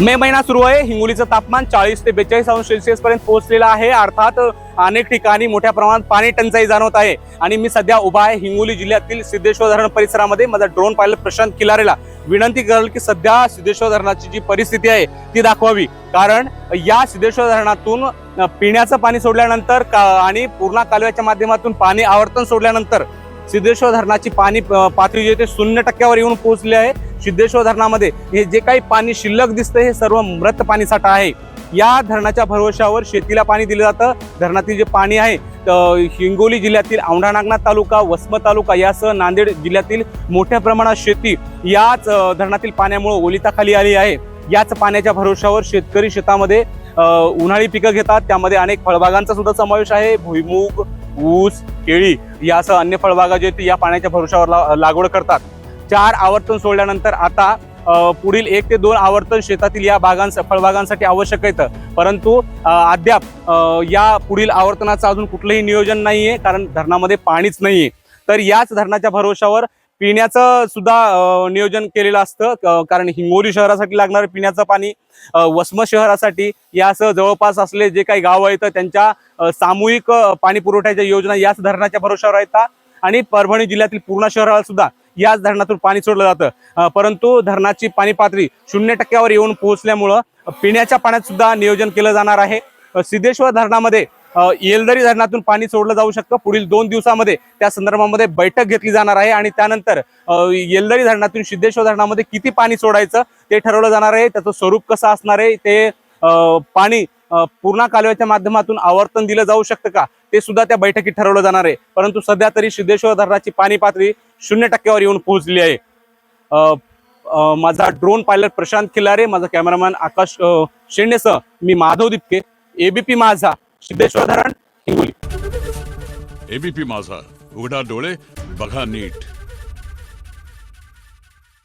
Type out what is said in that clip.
मे महिना सुरू आहे. हिंगोलीचं तापमान चाळीस ते बेचाळीस अंश सेल्सिअस पर्यंत पोहोचलेलं आहे. अर्थात अनेक ठिकाणी मोठ्या प्रमाणात पाणी टंचाई जाणवत आहे. आणि मी सध्या उभा आहे हिंगोली जिल्ह्यातील सिद्धेश्वर धरण परिसरामध्ये. माझा ड्रोन पायलट प्रशांत किलारेला. विनंती करेल की सध्या सिद्धेश्वर धरणाची जी परिस्थिती आहे ती दाखवावी. कारण या सिद्धेश्वर धरणातून पिण्याचं पाणी सोडल्यानंतर का- आणि पूर्णा कालव्याच्या माध्यमातून पाणी आवर्तन सोडल्यानंतर सिद्धेश्वर धरणाची पाणी पातळी जी आहे ते शून्य टक्क्यावर येऊन पोहोचली आहे. सिद्धेश्वर धरणामध्ये हे जे काही पाणी शिल्लक दिसतं हे सर्व मृत पाणी साठा आहे. या धरणाच्या भरवशावर शेतीला पाणी दिलं जातं. धरणातील जे पाणी आहे हिंगोली जिल्ह्यातील औंढा नागनाथ तालुका वसमत तालुका यासह नांदेड जिल्ह्यातील मोठ्या प्रमाणात शेती याच धरणातील पाण्यामुळे ओलिताखाली आली आहे. याच पाण्याच्या भरोशावर शेतकरी शेतामध्ये उन्हाळी पिकं घेतात. त्यामध्ये अनेक फळबागांचा सुद्धा समावेश आहे. भुईमूग ऊस केळी यासह अन्य फळबागा जे ते या पाण्याच्या भरोशावर लागवड करतात. चार आवर्तन सोडल्यानंतर आता पुढील एक ते दोन आवर्तन शेतातील या बागांस फळबागांसाठी आवश्यक येतं परंतु अद्याप या पुढील आवर्तनाचं अजून कुठलंही नियोजन नाहीये कारण धरणामध्ये पाणीच नाहीये. तर याच धरणाच्या भरोशावर पिण्याचं सुद्धा नियोजन केलेलं असतं. कारण हिंगोली शहरासाठी लागणारं पिण्याचं पाणी वस्म शहरासाठी यासह जवळपास असले जे काही गावं आहेत त्यांच्या सामूहिक पाणी पुरवठ्याच्या योजना याच धरणाच्या भरोशावर येतात आणि परभणी जिल्ह्यातील पूर्णा शहराला सुद्धा याच धरणातून पाणी सोडलं जातं. परंतु धरणाची पाणी पातळी शून्य टक्क्यावर येऊन पोहोचल्यामुळं पिण्याच्या पाण्यात सुद्धा नियोजन केलं जाणार आहे. सिद्धेश्वर धरणामध्ये येलदरी धरणातून पाणी सोडलं जाऊ शकतं. पुढील दोन दिवसामध्ये त्या संदर्भामध्ये बैठक घेतली जाणार आहे आणि त्यानंतर येलदरी धरणातून सिद्धेश्वर धरणामध्ये किती पाणी सोडायचं ते ठरवलं जाणार आहे. त्याचं स्वरूप कसं असणार आहे ते पाणी पूर्णा कालव्याच्या माध्यमातून आवर्तन दिलं जाऊ शकतं का? ते सुद्धा त्या बैठकीत ठरवलं जाणार आहे. परंतु सध्या तरी सिद्धेश्वर धरणाची पाणी पातळी शून्य टक्क्यावर येऊन पोहोचली आहे. माझा ड्रोन पायलट प्रशांत खिल्लारे माझा कॅमेरामॅन आकाश शेंडेसह मी माधव दिपके एबीपी माझा सिद्धेश्वर धरण हिंगोली. एबीपी माझा उघडा डोळे बघा नीट.